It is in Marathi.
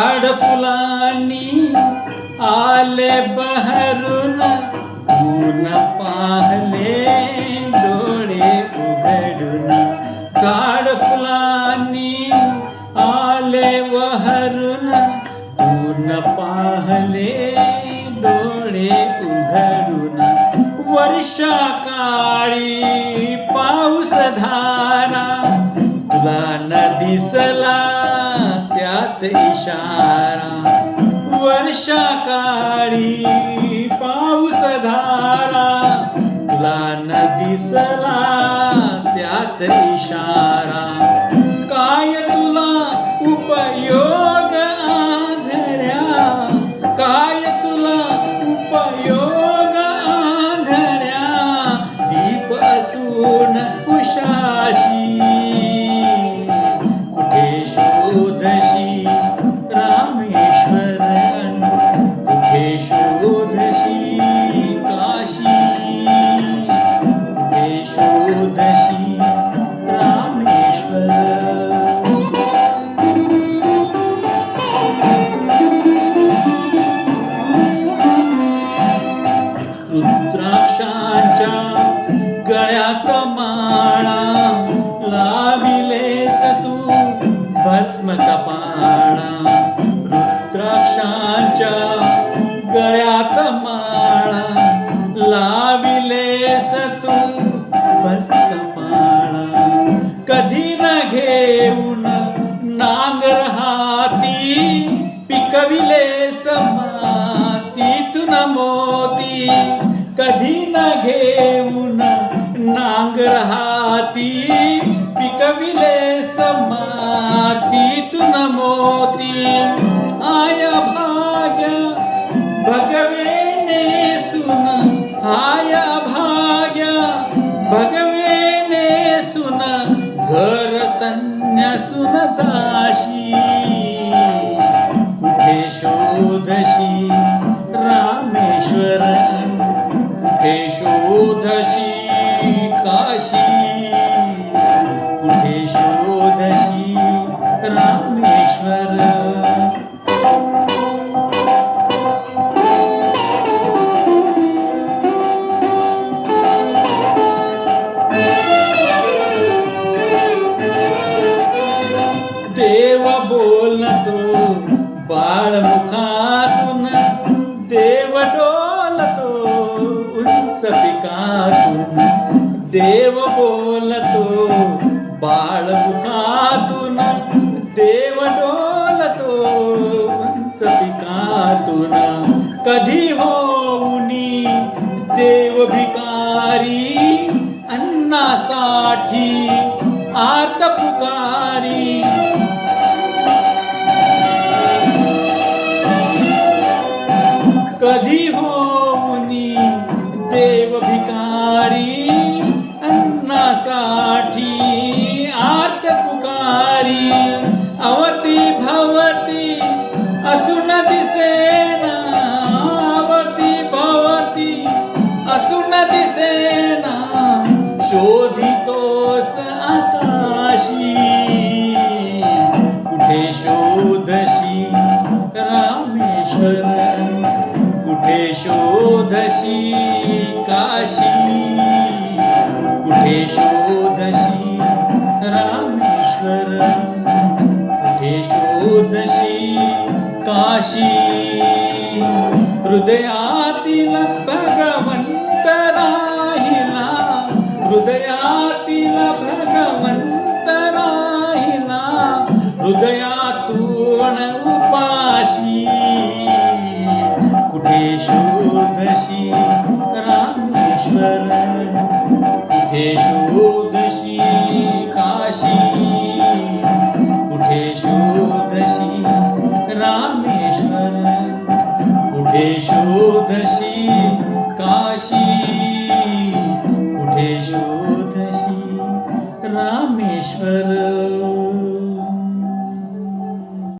झाड फुलानी आले बहरून ऊन पाहले डोळे उघडून. झाड फुलानी आले वहरून ऊन पाहले डोळे उघडून. वर्षा काळी पाऊस धारा तुला न दिसला त्यात इशारा. वर्षा काळी पाऊस धारा. तुला न दिसला त्यात इशारा. गळ्यात माळा लाविलेस तू भस्म कपाळा. रुद्राक्षांच्या गळ्यात माळा लाविलेस तू भस्म कपाळा. कधी न घेऊन नांगर हाती पिकविलेस पिकविले न मोती. कधी न घेऊन नांगर पिकविले समाती तू मोती आया भाग्य भगवेने सुन आया भाग्य भगवेने सुन घर संन्यासून जाशी. कुठे शो बाळमुखातून देव डोलतो उंच पिकातून देव बोलतो. बाळमुखातून देव डोलतो उंच पिकातून कधी होऊनी देव भिकारी अन्नासाठी आत पुकारी शोधशी काशी? कुठे शोधशी रामेश्वर? कुठे शोधशी काशी? हृदयातील भगवंत राहिला हृदयातील भगवंत राहिला हृदयातून उपाशी शोधशी रामेश्वर. कुठे शोधशी काशी? कुठे शोधशी रामेश्वर? कुठे शोधशी काशी? कुठे शोधशी रामेश्वर?